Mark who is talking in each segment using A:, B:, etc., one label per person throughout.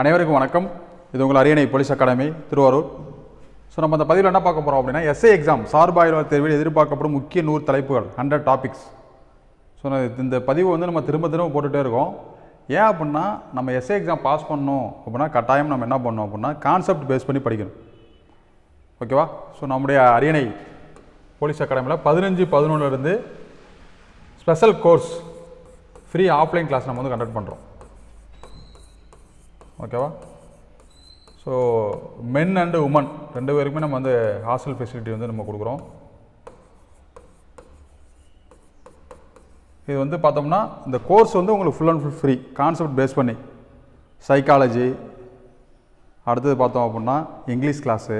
A: அனைவருக்கும் வணக்கம். இது உங்கள் அரியணை போலீஸ் அகாடமி திருவாரூர். ஸோ நம்ம அந்த பதிவில் என்ன பார்க்க போகிறோம் அப்படின்னா எஸ்ஏ எக்ஸாம் சார்பாய்வாளர் தேர்வில் எதிர்பார்க்கப்படும் முக்கிய நூறு தலைப்புகள் ஹண்ட்ரட் டாபிக்ஸ் ஸோ நான் இந்த பதிவு வந்து நம்ம திரும்ப திரும்ப போட்டுகிட்டே இருக்கோம். ஏன் அப்படின்னா நம்ம எஸ்ஏ எக்ஸாம் பாஸ் பண்ணணும் அப்படின்னா கட்டாயம் நம்ம என்ன பண்ணணும் அப்படின்னா கான்செப்ட் பேஸ் பண்ணி படிக்கணும். ஓகேவா ஸோ நம்முடைய அரியணை போலீஸ் அகாடமியில் பதினஞ்சு பதினொன்றுலேருந்து special course free offline class நம்ம வந்து கண்டக்ட் பண்ணுறோம் ஓகேவா ஸோ மென் அண்டு உமன் ரெண்டு பேருக்குமே நம்ம வந்து ஹாஸ்டல் ஃபெசிலிட்டி வந்து நம்ம கொடுக்குறோம். இது வந்து பார்த்தோம்னா இந்த கோர்ஸ் வந்து உங்களுக்கு full and full free concept base பண்ணி. சைக்காலஜி அடுத்தது பார்த்தோம் அப்படின்னா English class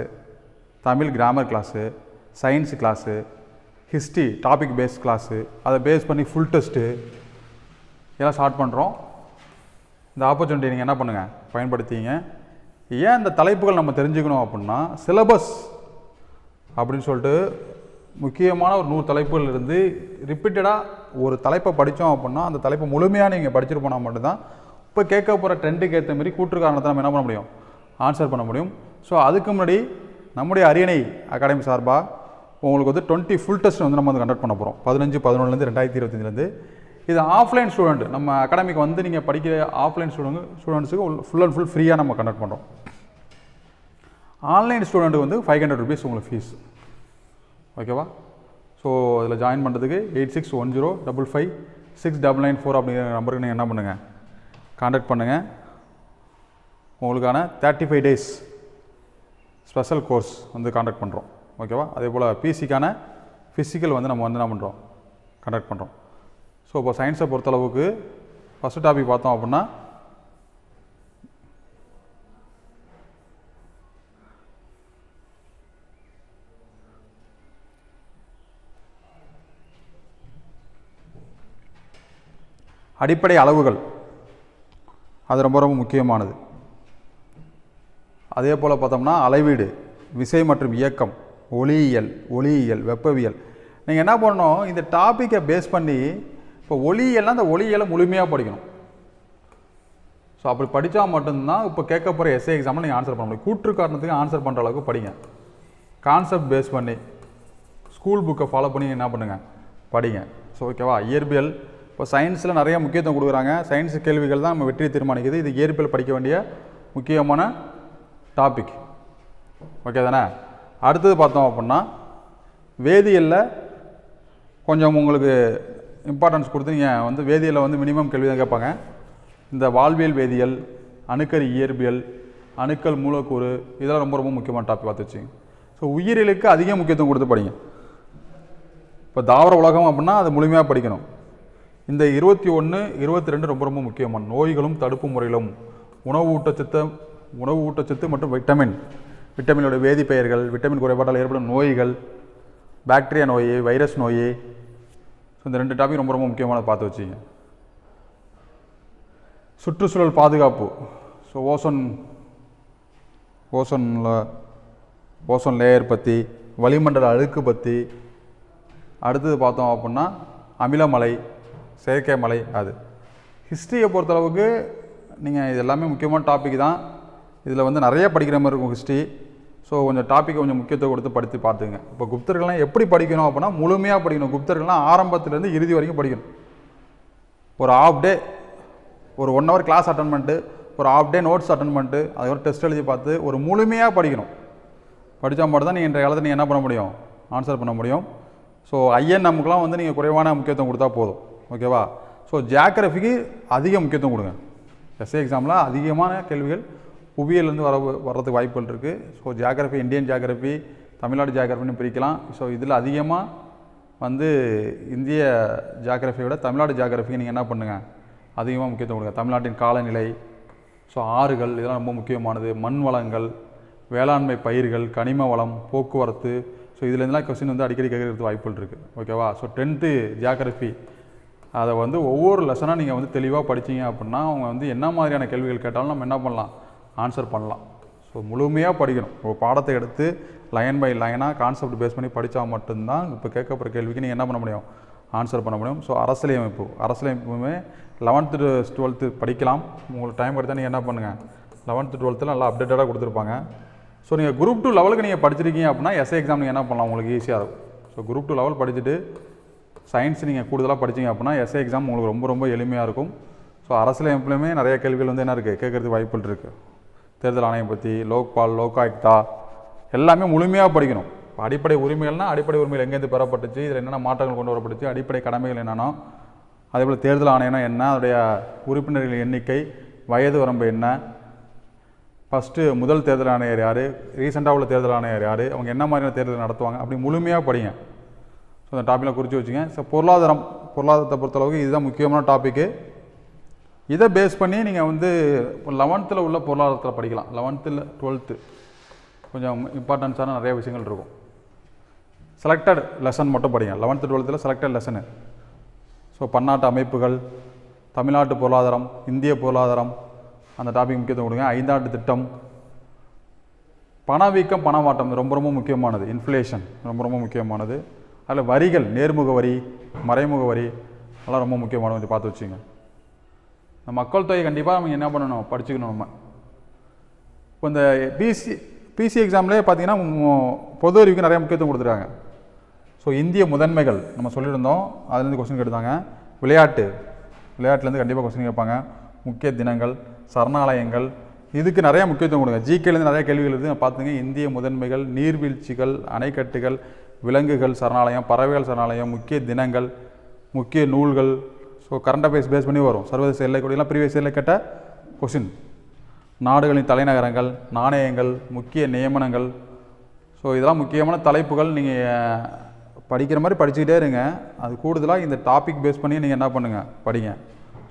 A: Tamil grammar class science class history topic base class அதை பேஸ் பண்ணி ஃபுல் டெஸ்ட்டு இதெல்லாம் ஸ்டார்ட் பண்ணுறோம் இந்த ஆப்பர்ச்சுனிட்டி நீங்கள் என்ன பண்ணுங்கள் பயன்படுத்திங்க. ஏன் இந்த தலைப்புகள் நம்ம தெரிஞ்சுக்கணும் அப்படின்னா சிலபஸ் அப்படின்னு சொல்லிட்டு முக்கியமான ஒரு நூறு தலைப்புகள் இருந்து ரிப்பீட்டடாக ஒரு தலைப்பை படித்தோம் அப்படின்னா அந்த தலைப்பை முழுமையாக நீங்கள் படிச்சுட்டு போனால் மட்டும்தான் இப்போ கேட்க போகிற ட்ரெண்டுக்கு ஏற்ற மாதிரி கூற்று காரணத்தை நம்ம என்ன பண்ண முடியும்? ஆன்சர் பண்ண முடியும். ஸோ அதுக்கு முன்னாடி நம்முடைய அரியணை அகாடமி சார்பாக உங்களுக்கு வந்து டுவெண்ட்டி ஃபுல் டெஸ்ட் வந்து நம்ம வந்து கண்டக்ட் பண்ண போகிறோம் பதினஞ்சு பதினொன்றுலேருந்து ரெண்டாயிரத்தி இருபத்தஞ்சிலேருந்து இது ஆஃப்லைன் ஸ்டூடெண்ட் நம்ம அகாடமிக்கு வந்து நீங்கள் படிக்கிற ஆஃப்லைன் ஸ்டூடெண்ட் ஸ்டூடெண்ட்ஸுக்கு ஃபுல் அண்ட் ஃபுல் ஃப்ரீயாக நம்ம கண்டக்ட் பண்ணுறோம் ஆன்லைன் ஸ்டூடெண்ட்டுக்கு வந்து ஃபைவ் ஹண்ட்ரட் ருபீஸ் உங்களுக்கு ஃபீஸ் ஓகேவா ஸோ இதில் ஜாயின் பண்ணுறதுக்கு eight six one zero double five six double nine four அப்படிங்கிற நம்பருக்கு நீங்கள் என்ன பண்ணுங்கள் காண்டாக்ட் பண்ணுங்கள் உங்களுக்கான thirty five days special course வந்து காண்டாக்ட் பண்ணுறோம் ஓகேவா அதே போல் பிசிக்கான ஃபிசிக்கல் வந்து நம்ம வந்து என்ன பண்ணுறோம் கண்டக்ட் பண்ணுறோம் ஸோ இப்போ சயின்ஸை பொறுத்தளவுக்கு ஃபஸ்ட்டு டாபிக் பார்த்தோம் அப்படின்னா அடிப்படை அளவுகள். அது ரொம்ப ரொம்ப முக்கியமானது. அதே போல் பார்த்தோம்னா அளவீடு விசை மற்றும் இயக்கம் ஒளியியல் ஒளியியல் வெப்பவியல். நீங்கள் என்ன பண்ணணும்? இந்த டாப்பிக்கை பேஸ் பண்ணி இப்போ ஒளியெல்லாம் அந்த ஒளியெல்லாம் முழுமையாக படிக்கணும். ஸோ அப்படி படித்தா மட்டும்தான் இப்போ கேட்க போகிற எஸ்ஏ எக்ஸாமில் நீங்கள் ஆன்சர் பண்ண முடியும். கூற்று காரணத்துக்கு ஆன்சர் பண்ணுற அளவுக்கு படிங்க. கான்செப்ட் பேஸ் பண்ணி ஸ்கூல் புக்கை ஃபாலோ பண்ணி என்ன பண்ணுங்கள் படிங்க. ஸோ ஓகேவா இயற்பியல். இப்போ சயின்ஸில் நிறைய முக்கியத்துவம் கொடுக்குறாங்க. சயின்ஸ் கேள்விகள் தான் நம்ம வெற்றியை தீர்மானிக்குது. இது இயற்பியல் படிக்க வேண்டிய முக்கியமான டாபிக் ஓகே தானே? அடுத்தது பார்த்தோம் அப்படின்னா வேதியியலில் கொஞ்சம் உங்களுக்கு இம்பார்ட்டன்ஸ் கொடுத்து நீங்கள் வந்து வேதியியலில் வந்து மினிமம் கேள்வி தான் கேட்பாங்க. இந்த வாழ்வியல் வேதியியல் அணுக்கரு இயற்பியல் அணுக்கள் மூலக்கூறு இதெல்லாம் ரொம்ப ரொம்ப முக்கியமான டாபிக் பார்த்து வச்சுங்க. ஸோ உயிரியலுக்கு அதிக முக்கியத்துவம் கொடுத்து படிங்க. இப்போ தாவர உலகம் அப்படின்னா அது முழுமையாக படிக்கணும். இந்த இருபத்தி ஒன்று இருபத்தி ரெண்டு ரொம்ப ரொம்ப முக்கியமான நோய்களும் தடுப்பு முறைகளும். உணவு ஊட்டச்சத்து உணவு ஊட்டச்சத்து மற்றும் விட்டமின் விட்டமினோட வேதிப்பெயர்கள் விட்டமின் குறைபாட்டால் ஏற்படும் நோய்கள் பாக்டீரியா நோய் வைரஸ் நோய் ஸோ இந்த ரெண்டு டாபிக் ரொம்ப ரொம்ப முக்கியமானது பார்த்து வச்சிங்க. சுற்றுச்சூழல் பாதுகாப்பு. ஸோ ஓசோன் ஓசோனில் ஓசோன் லேயர் பற்றி வளிமண்டல அழுக்கு பற்றி அடுத்தது பார்த்தோம் அப்படின்னா அமிலமலை செயற்கை மலை அது. ஹிஸ்ட்ரியை பொறுத்தளவுக்கு நீங்கள் இது எல்லாமே முக்கியமான டாபிக் தான். இதில் வந்து நிறைய படிக்கிற மாதிரி இருக்கும் ஹிஸ்ட்ரி ஸோ கொஞ்சம் டாப்பிக் கொஞ்சம் முக்கியத்துவம் கொடுத்து படித்து பார்த்துங்க. இப்போ குப்தர்கள்லாம் எப்படி படிக்கணும் அப்படின்னா முழுமையாக படிக்கணும். குப்தர்கள்லாம் ஆரம்பத்துலேருந்து இறுதி வரைக்கும் படிக்கணும். ஒரு ஆஃப் டே ஒரு ஒன் ஹவர் கிளாஸ் அட்டன் பண்ணிட்டு ஒரு ஆஃப் டே நோட்ஸ் அட்டன் பண்ணிட்டு அதுக்கப்புறம் டெஸ்ட் எழுதி பார்த்து ஒரு முழுமையாக படிக்கணும். படித்தா மட்டும் தான் நீங்கள் இன்றைய காலத்தில் நீங்கள் என்ன பண்ண முடியும்? ஆன்சர் பண்ண முடியும். ஸோ ஐஎன் நமக்குலாம் வந்து நீங்கள் குறைவான முக்கியத்துவம் கொடுத்தா போதும். ஓகேவா ஸோ ஜியாகிரஃபிக்கு அதிக முக்கியத்துவம் கொடுங்க. எஸ்ஏ எக்ஸாமில் அதிகமான கேள்விகள் புவியிலேருந்து வர வர்றதுக்கு வாய்ப்புகள் இருக்குது so geography Indian geography Tamil Nadu ஜியாகிரஃபின்னு பிரிக்கலாம். ஸோ இதில் அதிகமாக வந்து இந்திய ஜியாகிரஃபியை விட தமிழ்நாடு ஜியாகிரஃபிக்கு நீங்கள் என்ன பண்ணுங்கள் அதிகமாக முக்கியத்துவம் கொடுங்க. தமிழ்நாட்டின் காலநிலை ஸோ ஆறுகள் இதெல்லாம் ரொம்ப முக்கியமானது. மண் வளங்கள் வேளாண்மை பயிர்கள் கனிம வளம் போக்குவரத்து ஸோ இதுலேருந்துலாம் கொஸ்டின் வந்து அடிக்கடி கேட்கறதுக்கு வாய்ப்புகள் இருக்குது ஓகேவா ஸோ டென்த்து ஜியாகிரஃபி அதை வந்து ஒவ்வொரு லெசனாக நீங்கள் வந்து தெளிவாக படிச்சீங்க அப்படின்னா அவங்க வந்து என்ன மாதிரியான கேள்விகள் கேட்டாலும் நம்ம என்ன பண்ணலாம்? ஆன்சர் பண்ணலாம். ஸோ முழுமையாக படிக்கணும். ஒரு பாடத்தை எடுத்து லைன் பை லைனாக கான்செப்ட் பேஸ் பண்ணி படித்தா மட்டும்தான் இப்போ கேட்கப்படுற கேள்விக்கு நீங்கள் என்ன பண்ண முடியும்? ஆன்சர் பண்ண முடியும். ஸோ அரசியலமைப்பு. அரசியலமைப்புமே லெவன்த்து டுவெல்த்து படிக்கலாம். உங்களுக்கு டைம் கிடைத்தா நீங்கள் என்ன பண்ணுங்கள் லெவன்த்து டுவெல்த்தில் நல்லா அப்டேட்டடாக கொடுத்துருப்பாங்க. ஸோ நீங்கள் குரூப் டூ லெவலுக்கு நீங்கள் படிச்சிருக்கீங்க அப்படின்னா எஸ்ஏ எக்ஸாம் நீங்கள் என்ன பண்ணலாம்? உங்களுக்கு ஈஸியாக இருக்கும். ஸோ குரூப் டூ லெவல் படிச்சுட்டு சயின்ஸ் நீங்கள் கூடுதலாக படிச்சிங்க அப்படின்னா எஸ்ஏ எக்ஸாம் உங்களுக்கு ரொம்ப ரொம்ப எளிமையாக இருக்கும். ஸோ அரசியல் நிறைய கேள்விகள் வந்து என்ன இருக்குது கேட்குறதுக்கு வாய்ப்புகள் இருக்குது தேர்தல் ஆணையம் பற்றி லோக்பால் லோகாயுக்தா எல்லாமே முழுமையாக படிக்கணும். இப்போ அடிப்படை உரிமைகள்னா அடிப்படை உரிமைகள் எங்கேருந்து பெறப்பட்டுச்சு இதில் என்னென்ன மாற்றங்கள் கொண்டு வரப்பட்டுச்சு அடிப்படை கடமைகள் என்னென்னா அதே போல் தேர்தல் ஆணையம்னா என்ன அதோடைய உறுப்பினர்கள் எண்ணிக்கை வயது வரம்பு என்ன ஃபஸ்ட்டு முதல் தேர்தல் ஆணையர் யார் ரீசெண்டாக உள்ள தேர்தல் ஆணையர் யார் அவங்க என்ன மாதிரியான தேர்தல் நடத்துவாங்க அப்படி முழுமையாக படிங்க. ஸோ அந்த டாப்பிக்கில் குறித்து வச்சுங்க. ஸோ பொருளாதாரம் பொருளாதாரத்தை பொறுத்தளவுக்கு இதுதான் முக்கியமான டாப்பிக்கு இதை பேஸ் பண்ணி நீங்கள் வந்து லெவன்த்தில் உள்ள பொருளாதாரத்தில் படிக்கலாம். லெவன்த்தில் டுவெல்த்து கொஞ்சம் இம்பார்ட்டன்ஸான நிறைய விஷயங்கள் இருக்கும். செலக்டட் லெசன் மட்டும் படிங்க. லெவன்த்து டுவெல்த்தில் செலக்டட் லெசனு ஸோ பன்னாட்டு அமைப்புகள் தமிழ்நாட்டு பொருளாதாரம் இந்திய பொருளாதாரம் அந்த டாபிக் முக்கியத்துவம் கொடுங்க. ஐந்தாண்டு திட்டம். பணவீக்கம் பணமாட்டம் ரொம்ப ரொம்ப முக்கியமானது. இன்ஃப்ளேஷன் ரொம்ப ரொம்ப முக்கியமானது. அதில் வரிகள் நேர்முக வரி மறைமுக வரி அதெல்லாம் ரொம்ப முக்கியமானது கொஞ்சம் பார்த்து வச்சுங்க இந்த மக்கள் தொகை கண்டிப்பாக நம்ம என்ன பண்ணணும்? படிச்சுக்கணும் நம்ம. இப்போ இந்த பிசி பிசி எக்ஸாம்லேயே பார்த்தீங்கன்னா பொது அறிவுக்கு நிறைய முக்கியத்துவம் கொடுத்துருக்காங்க. ஸோ இந்திய முதன்மைகள் நம்ம சொல்லியிருந்தோம். அதுலேருந்து கொஸ்டின் கேட்டாங்க விளையாட்டு. விளையாட்டுலேருந்து கண்டிப்பாக கொஸ்டின் கேட்பாங்க. முக்கிய தினங்கள் சரணாலயங்கள் இதுக்கு நிறைய முக்கியத்துவம் கொடுங்க. ஜிகேலேருந்து நிறைய கேள்விகள் இருக்குது. பார்த்துங்க இந்திய முதன்மைகள் நீர்வீழ்ச்சிகள் அணைக்கட்டுகள் விலங்குகள் சரணாலயம் பறவைகள் சரணாலயம் முக்கிய தினங்கள் முக்கிய நூல்கள் ஸோ கரண்ட் அஃபேர்ஸ் பேஸ் பண்ணி வரும். சர்வதேச எல்லைக்கூடியெல்லாம் ப்ரீவியஸ் எல்லை கேட்ட கொஷின் நாடுகளின் தலைநகரங்கள் நாணயங்கள் முக்கிய நியமனங்கள். ஸோ இதெல்லாம் முக்கியமான தலைப்புகள். நீங்கள் படிக்கிற மாதிரி படிச்சுக்கிட்டே இருங்க. அது கூடுதலாக இந்த டாபிக் பேஸ் பண்ணி நீங்கள் என்ன பண்ணுங்கள் படிங்க.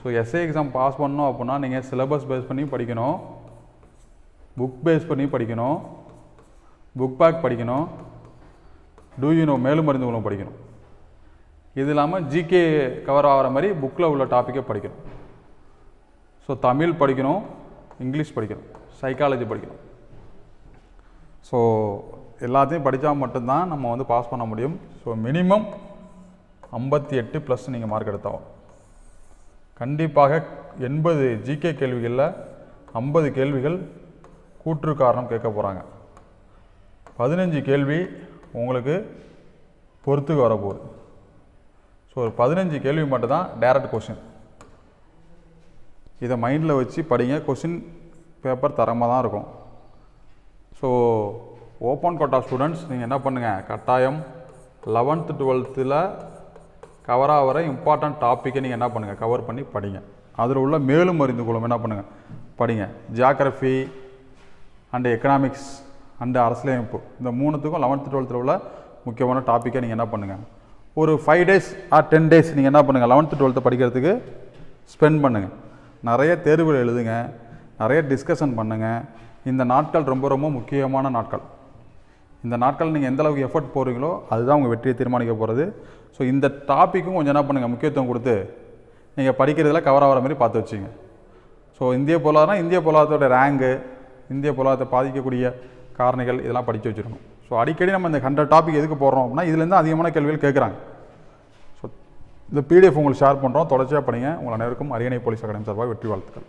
A: ஸோ எஸ்ஏ எக்ஸாம் பாஸ் பண்ணணும் அப்படின்னா நீங்கள் சிலபஸ் பேஸ் பண்ணி படிக்கணும். புக் பேஸ் பண்ணி படிக்கணும். புக் பேக் படிக்கணும். டூ யூ நோ மேலும் மருந்து மூலம் படிக்கணும். இது இல்லாமல் ஜிகே கவர் ஆகிற மாதிரி புக்கில் உள்ள டாப்பிக்கை படிக்கணும். ஸோ தமிழ் படிக்கணும் இங்கிலீஷ் படிக்கணும் சைக்காலஜி படிக்கணும். ஸோ எல்லாத்தையும் படித்தா மட்டும்தான் நம்ம வந்து பாஸ் பண்ண முடியும். ஸோ மினிமம் ஐம்பத்தி எட்டு ப்ளஸ் நீங்கள் மார்க் எடுத்தாகும் கண்டிப்பாக எண்பது ஜிகே கேள்விகளில் ஐம்பது கேள்விகள் கூற்று காரணம் கேட்க போகிறாங்க பதினஞ்சு கேள்வி உங்களுக்கு பொறுத்துக்கு வரப்போகுது. ஸோ ஒரு பதினஞ்சு கேள்வி மட்டும் தான் டேரக்ட் கொஷின் இதை மைண்டில் வச்சு படிங்க. கொஷின் பேப்பர் தரமாக தான் இருக்கும். ஸோ ஓப்பன் கோட்டா ஸ்டூடெண்ட்ஸ் நீங்கள் என்ன பண்ணுங்கள் கட்டாயம் லெவன்த்து டுவெல்த்தில் கவர் ஆகிற இம்பார்ட்டண்ட் டாப்பிக்கை நீங்கள் என்ன பண்ணுங்கள் கவர் பண்ணி படிங்க. அதில் உள்ள மேலும் அறிந்து கொள்ளும் என்ன பண்ணுங்கள் படிங்க. ஜியாகிரஃபி அண்டு எக்கனாமிக்ஸ் அண்டு அரசியலமைப்பு. இந்த மூணுத்துக்கும் லெவன்த்து டுவெல்த்தில் உள்ள முக்கியமான டாப்பிக்கை நீங்கள் என்ன பண்ணுங்கள் ஒரு five days or ten days நீங்கள் என்ன பண்ணுங்கள் லெவன்த்து டுவெல்த்து படிக்கிறதுக்கு ஸ்பெண்ட் பண்ணுங்கள் நிறைய தேர்வுகள் எழுதுங்க. நிறைய டிஸ்கஷன் பண்ணுங்கள் இந்த நாட்கள் ரொம்ப ரொம்ப முக்கியமான நாட்கள். இந்த நாட்கள் நீங்கள் எந்த அளவுக்கு எஃபர்ட் போடுறீங்களோ அதுதான் உங்கள் வெற்றியை தீர்மானிக்க போகிறது ஸோ இந்த டாப்பிக்கும் கொஞ்சம் என்ன பண்ணுங்கள் முக்கியத்துவம் கொடுத்து நீங்கள் படிக்கிறதுல கவர் ஆகிற மாதிரி பார்த்து வச்சுங்க. ஸோ இந்திய பொருளாதாரம் இந்திய பொருளாதாரத்தோட ரேங்கு இந்திய பொருளாதாரத்தை பாதிக்கக்கூடிய காரணிகள் இதெல்லாம் படித்து வச்சுருக்கணும். ஸோ அடிக்கடி நம்ம இந்த ஹண்ட்ரட் டாபிக் எதுக்கு போடுறோம் அப்படின்னா இதுலேருந்து அதிகமான கேள்விகள் கேட்குறாங்க. ஸோ இந்த பிடிஎஃப் உங்களுக்கு ஷேர் பண்ணுறோம் தொடர்ச்சியாக படிங்க. உங்கள் அனைவருக்கும் அரியணை போலீஸ் அகாடமி சார்பாக வெற்றி வாழ்த்துக்கள்.